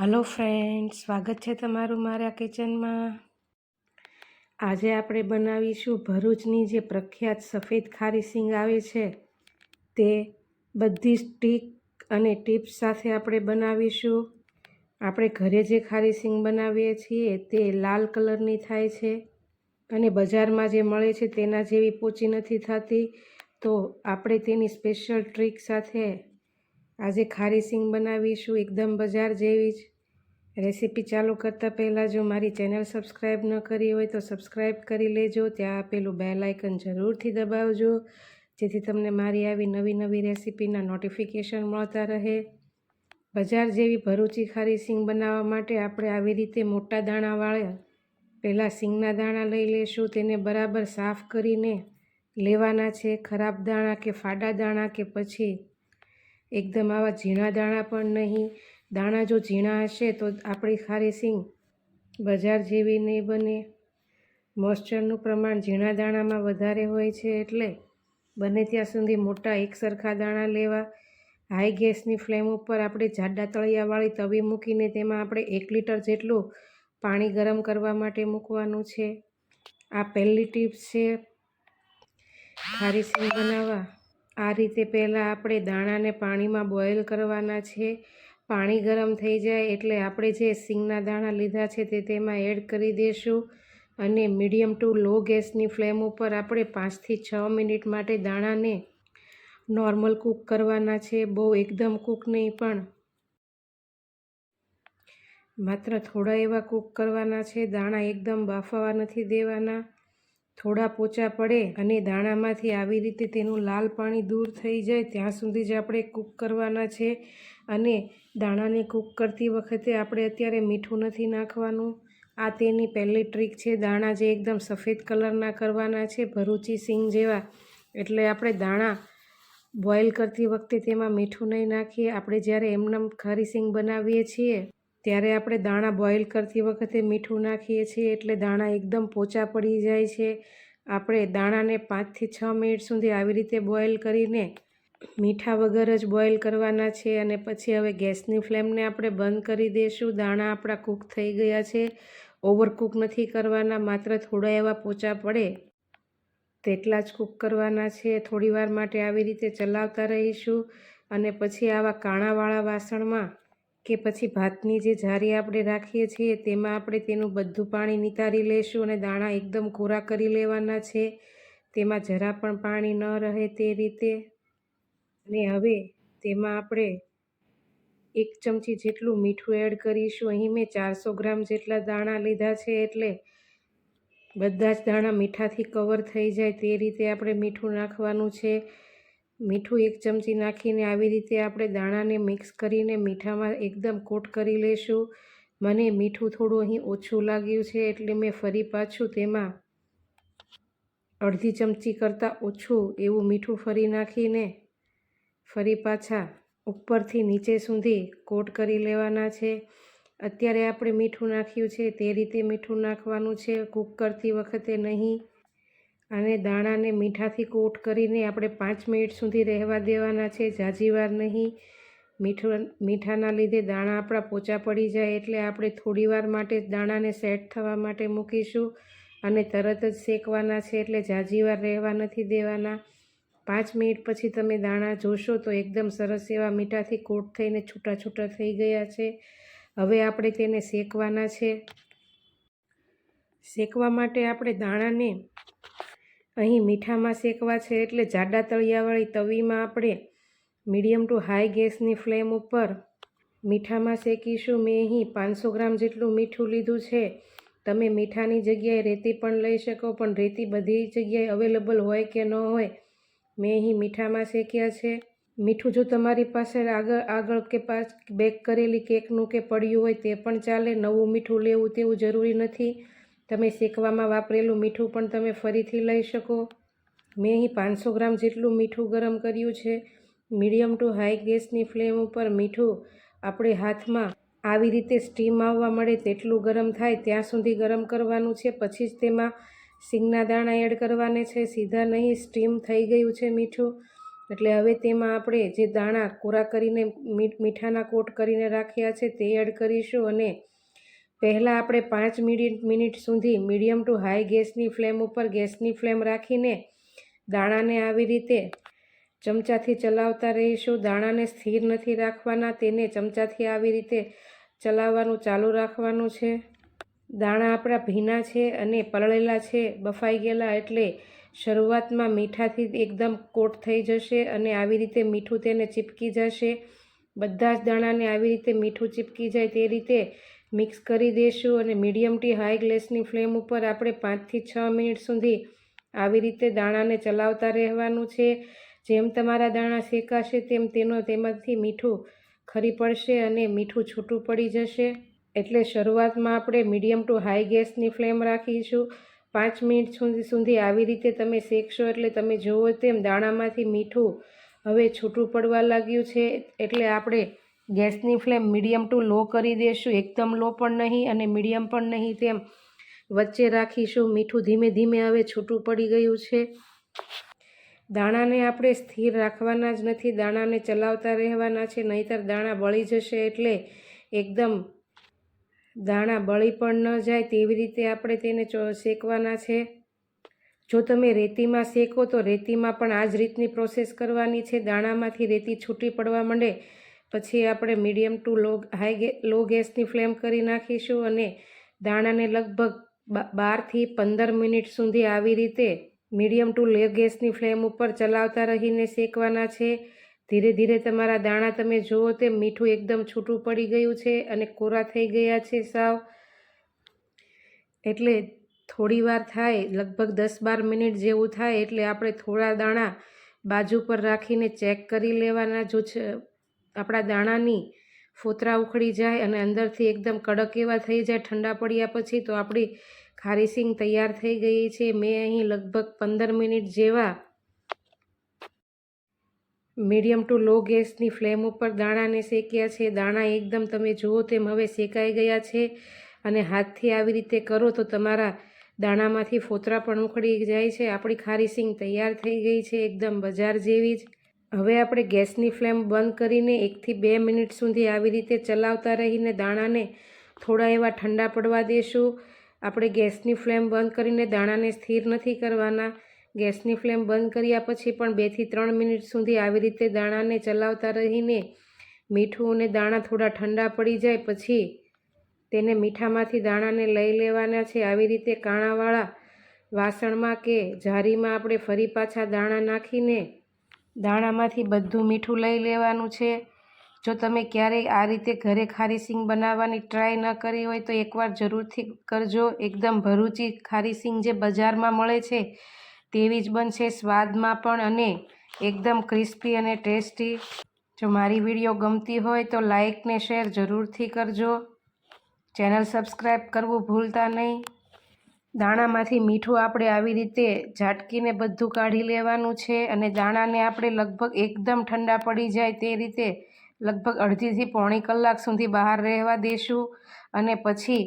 Hello friend સ્વાગત છે તમારું મારા કિચનમાં આજે આપણે બનાવીશું ભરૂચની જે પ્રખ્યાત સફેદ ખારી સિંગ આવે છે, તે બધી સ્ટીક અને ટિપ્સ સાથે આપણે બનાવીશું. આપણે ઘરે જે ખારી સિંગ બનાવીએ છીએ, તે લાલ કલરની થાય છે અને બજારમાં જે મળે છે તેના જેવી પોચી નથી થતી. તો આપણે તેની સ્પેશિયલ ટ્રીક સાથે આજે ખારી સિંગ બનાવીશું, એકદમ બજાર જેવી જ. રેસીપી ચાલુ કરતાં પહેલાં જો મારી ચેનલ સબસ્ક્રાઈબ ન કરી હોય તો સબસ્ક્રાઈબ કરી લેજો. ત્યાં આપેલું બેલ આઇકન જરૂરથી દબાવજો, જેથી તમને મારી આવી નવી નવી રેસીપીના નોટિફિકેશન મળતા રહે. બજાર જેવી ભરૂચી ખારી સિંગ બનાવવા માટે આપણે આવી રીતે મોટા દાણાવાળા પહેલાં સિંગના દાણા લઈ લેશું. તેને બરાબર સાફ કરીને લેવાના છે, ખરાબ દાણા કે ફાડા દાણા કે પછી એકદમ આવા ઝીણા દાણા પણ નહીં. દાણા જો ઝીણા હશે તો આપણી ખારી સિંગ બજાર જેવી નહીં બને. મોઇશ્ચરનું પ્રમાણ ઝીણા દાણામાં વધારે હોય છે એટલે બને ત્યાં સુધી મોટા એક સરખા દાણા લેવા. હાઈ ગેસની ફ્લેમ ઉપર આપણે જાડા તળિયાવાળી તવી મૂકીને તેમાં આપણે એક લીટર જેટલું પાણી ગરમ કરવા માટે મૂકવાનું છે. આ પહેલી ટિપ્સ છે ખારી સિંગ બનાવવા. આ રીતે પહેલાં આપણે દાણાને પાણીમાં બોઇલ કરવાના છે. પાણી ગરમ થઈ જાય એટલે આપણે જે સિંગના દાણા લીધા છે તે તેમાં એડ કરી દઈશું અને મીડિયમ ટુ લો ગેસની ફ્લેમ ઉપર આપણે પાંચથી છ મિનિટ માટે દાણાને નોર્મલ કૂક કરવાના છે. બહુ એકદમ કૂક નહીં પણ માત્ર થોડા એવા કૂક કરવાના છે. દાણા એકદમ બાફવા નથી દેવાના. થોડા પોચા પડે અને દાણામાંથી આવી રીતે તેનું લાલ પાણી દૂર થઈ જાય, ત્યાં સુધી જ આપણે કૂક કરવાના છે. અને દાણાને કૂક કરતી વખતે આપણે અત્યારે મીઠું નથી નાખવાનું. આ તેની પહેલી ટ્રીક છે. દાણા જે એકદમ સફેદ કલરના કરવાના છે, ભરૂચી સિંગ જેવા. એટલે આપણે દાણા બોઇલ કરતી વખતે તેમાં મીઠું નહીં નાખીએ. આપણે જ્યારે એમનેમ ખારી સિંગ બનાવીએ છીએ ત્યારે આપણે દાણા બોઇલ કરતી વખતે મીઠું નાખીએ છીએ એટલે દાણા એકદમ પોચા પડી જાય છે. આપણે દાણાને પાંચથી છ મિનિટ સુધી આવી રીતે બોઇલ કરીને મીઠા વગર જ બોઇલ કરવાના છે અને પછી હવે ગેસની ફ્લેમને આપણે બંધ કરી દઈશું. દાણા આપણા કૂક થઈ ગયા છે. ઓવરકૂક નથી કરવાના, માત્ર થોડા એવા પોચા પડે તેટલા જ કૂક કરવાના છે. થોડીવાર માટે આવી રીતે ચલાવતા રહીશું અને પછી આવા કાણાવાળા વાસણમાં કે પછી ભાતની જે જારી આપણે રાખીએ છીએ, તેમાં આપણે તેનું બધું પાણી નિતારી લઈશું અને દાણા એકદમ કોરા કરી લેવાના છે. તેમાં જરા પણ પાણી ન રહે તે રીતે. અને હવે તેમાં આપણે એક ચમચી જેટલું મીઠું એડ કરીશું. અહીં મેં ચારસો ગ્રામ જેટલા દાણા લીધા છે એટલે બધા જ દાણા મીઠાથી કવર થઈ જાય તે રીતે આપણે મીઠું નાખવાનું છે. મીઠું એક ચમચી નાખીને આવી રીતે આપણે દાણાને મિક્સ કરીને મીઠામાં એકદમ કોટ કરી લઈશું. મને મીઠું થોડું અહીં ઓછું લાગ્યું છે એટલે મેં ફરી પાછું તેમાં અડધી ચમચી કરતાં ઓછું એવું મીઠું ફરી નાખીને ફરી પાછા ઉપરથી નીચે સુધી કોટ કરી લેવાના છે. અત્યારે આપણે મીઠું નાખ્યું છે તે રીતે મીઠું નાખવાનું છે. કૂક કરતી વખતે નહીં. અને દાણાને મીઠાથી કોટ કરીને આપણે પાંચ મિનિટ સુધી રહેવા દેવાના છે. જાજીવાર નહીં. મીઠું, મીઠાના લીધે દાણા આપણા પોચા પડી જાય એટલે આપણે થોડીવાર માટે દાણાને સેટ થવા માટે મૂકીશું અને તરત જ શેકવાના છે એટલે જાજીવાર રહેવા નથી દેવાના. પાંચ મિનિટ પછી તમે દાણા જોશો તો એકદમ સરસ એવા મીઠાથી કોટ થઈને છૂટા છૂટા થઈ ગયા છે. હવે આપણે તેને શેકવાના છે. શેકવા માટે આપણે દાણાને અહીં મીઠામાં શેકવા છે એટલે જાડા તળિયાવાળી તવીમાં આપણે મીડિયમ ટુ હાઈ ગેસની ફ્લેમ ઉપર મીઠામાં શેકીશું. મેં અહીં પાંચસો ગ્રામ જેટલું મીઠું લીધું છે. તમે મીઠાની જગ્યાએ રેતી પણ લઈ શકો, પણ રેતી બધી જગ્યાએ અવેલેબલ હોય કે ન હોય, મેં અહીં મીઠામાં શેક્યા છે. મીઠું જો તમારી પાસે આગળ આગળ કે પાછ, બેક કરેલી કેકનું કે પડ્યું હોય તે પણ ચાલે. નવું મીઠું લેવું તેવું જરૂરી નથી. તમે શેકવામાં વાપરેલું મીઠું પણ તમે ફરીથી લઈ શકો. મેં અહીં પાંચસો ગ્રામ જેટલું મીઠું ગરમ કર્યું છે. મીડિયમ ટુ હાઈ ગેસની ફ્લેમ ઉપર મીઠું આપણે હાથમાં આવી રીતે સ્ટીમ આવવા મળે તેટલું ગરમ થાય ત્યાં સુધી ગરમ કરવાનું છે. પછી જ તેમાં સિંગના દાણા એડ કરવાને છે. સીધા નહીં, સ્ટીમ થઈ ગયું છે મીઠું. એટલે હવે તેમાં આપણે જે દાણા કોરા કરીને મીઠ મીઠાના કોટ કરીને રાખ્યા છે તે એડ કરીશું અને પહેલાં આપણે પાંચ મિનિટ મિનિટ સુધી મીડિયમ ટુ હાઈ ગેસની ફ્લેમ ઉપર ગેસની ફ્લેમ રાખીને દાણાને આવી રીતે ચમચાથી ચલાવતા રહીશું. દાણાને સ્થિર નથી રાખવાના, તેને ચમચાથી આવી રીતે ચલાવવાનું ચાલુ રાખવાનું છે. દાણા આપણા ભીના છે અને પલળેલા છે, બફાઈ ગયેલા એટલે શરૂઆતમાં મીઠાથી એકદમ કોટ થઈ જશે અને આવી રીતે મીઠું તેને ચીપકી જશે. બધા જ દાણાને આવી રીતે મીઠું ચીપકી જાય તે રીતે મિક્સ કરી દઈશું અને મીડિયમ ટી હાઈ ગ્લેસની ફ્લેમ ઉપર આપણે પાંચથી છ મિનિટ સુધી આવી રીતે દાણાને ચલાવતા રહેવાનું છે. જેમ તમારા દાણા શેકાશે તેમ તેનો તેમાંથી મીઠું ખરી પડશે અને મીઠું છૂટું પડી જશે. એટલે શરૂઆતમાં આપણે મીડિયમ ટુ હાઈ ગેસની ફ્લેમ રાખીશું. પાંચ મિનિટ સુધી સુધી આવી રીતે તમે શેકશો એટલે તમે જુઓ તેમ દાણામાંથી મીઠું હવે છૂટું પડવા લાગ્યું છે. એટલે આપણે ગેસની ફ્લેમ મીડિયમ ટુ લો કરી દઈશું એકદમ લો પણ નહીં અને મીડિયમ પણ નહીં તેમ વચ્ચે રાખીશું. મીઠું ધીમે ધીમે હવે છૂટું પડી ગયું છે. દાણાને આપણે સ્થિર રાખવાના જ નથી, દાણાને ચલાવતા રહેવાના છે, નહીંતર દાણા બળી જશે એટલે એકદમ દાણા બળી પણ ન જાય તેવી રીતે આપણે તેને શેકવાના છે. જો તમે રેતીમાં શેકો તો રેતીમાં પણ આ જ રીતની પ્રોસેસ કરવાની છે. દાણામાંથી રેતી છૂટી પડવા માંડે પછી આપણે મીડિયમ ટુ લો હાઈ ગે, લો ગેસની ફ્લેમ કરી નાખીશું અને દાણાને લગભગ બારથી પંદર મિનિટ સુધી આવી રીતે મીડિયમ ટુ લો ગેસની ફ્લેમ ઉપર ચલાવતા રહીને શેકવાના છે. ધીરે ધીરે તમારા દાણા તમે જુઓ તે મીઠું એકદમ છૂટું પડી ગયું છે અને કોરા થઈ ગયા છે સાવ. એટલે થોડી વાર થાય, લગભગ દસ બાર મિનિટ જેવું થાય એટલે આપણે થોડા દાણા બાજુ પર રાખીને ચેક કરી લેવાના જો આપણા દાણાની ફોતરા ઉખડી જાય અને અંદરથી એકદમ કડક એવા થઈ જાય, ઠંડા પડ્યા પછી તો આપણી ખારી સિંગ તૈયાર થઈ ગઈ છે. મેં અહીં લગભગ પંદર મિનિટ જેવા મીડિયમ ટુ લો ગેસની ફ્લેમ ઉપર દાણાને શેક્યા છે. દાણા એકદમ તમે જુઓ તેમ હવે શેકાઈ ગયા છે અને હાથથી આવી રીતે કરો તો તમારા દાણામાંથી ફોતરા પણ ઉખડી જાય છે. આપણી ખારી સિંગ તૈયાર થઈ ગઈ છે, એકદમ બજાર જેવી જ. હવે આપણે ગેસની ફ્લેમ બંધ કરીને એકથી બે મિનિટ સુધી આવી રીતે ચલાવતા રહીને દાણાને થોડા એવા ઠંડા પડવા દેશું. આપણે ગેસની ફ્લેમ બંધ કરીને દાણાને સ્થિર નથી કરવાના. ગેસની ફ્લેમ બંધ કર્યા પછી પણ બેથી ત્રણ મિનિટ સુધી આવી રીતે દાણાને ચલાવતા રહીને મીઠું અને દાણા થોડા ઠંડા પડી જાય પછી તેને મીઠામાંથી દાણાને લઈ લેવાના છે. આવી રીતે કાણાવાળા વાસણમાં કે જારીમાં આપણે ફરી પાછા દાણા નાખીને દાણામાંથી બધું મીઠું લઈ લેવાનું છે. જો તમે ક્યારેય આ રીતે ઘરે ખારી સિંગ બનાવવાની ટ્રાય ન કરી હોય તો એકવાર જરૂરથી કરજો. એકદમ ભરૂચી ખારી સિંગ જે બજારમાં મળે છે, તેવી જ બનશે સ્વાદમાં પણ અને એકદમ ક્રિસ્પી અને ટેસ્ટી. જો મારી વીડિયો ગમતી હોય તો લાઇક ને શેર જરૂરથી કરજો. ચેનલ સબસ્ક્રાઈબ કરવું ભૂલતા નહીં. દાણામાંથી મીઠું આપણે આવી રીતે ઝાટકીને બધું કાઢી લેવાનું છે અને દાણાને આપણે લગભગ એકદમ ઠંડા પડી જાય તે રીતે લગભગ અડધીથી પોણી કલાક સુધી બહાર રહેવા દઈશું અને પછી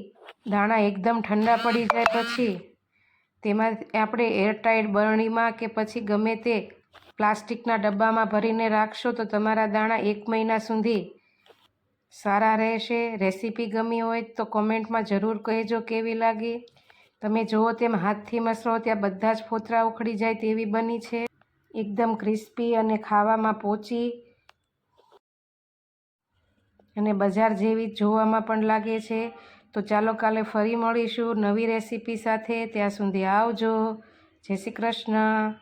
દાણા એકદમ ઠંડા પડી જાય પછી તેમાં આપણે એરટાઈટ બરણીમાં કે પછી ગમે તે પ્લાસ્ટિકના ડબ્બામાં ભરીને રાખશો તો તમારા દાણા એક મહિના સુધી સારા રહેશે. રેસીપી ગમી હોય તો કોમેન્ટમાં જરૂર કહેજો કેવી લાગી? તમે જુઓ તેમ હાથથી મસરો ત્યાં બધા જ ફોતરા ઉખડી જાય તેવી બની છે. એકદમ ક્રિસ્પી અને ખાવામાં પોચી અને બજાર જેવી જોવામાં પણ લાગે છે. તો ચાલો કાલે ફરી મળીશું નવી રેસીપી સાથે. ત્યાં સુધી આવજો. જય શ્રી કૃષ્ણ.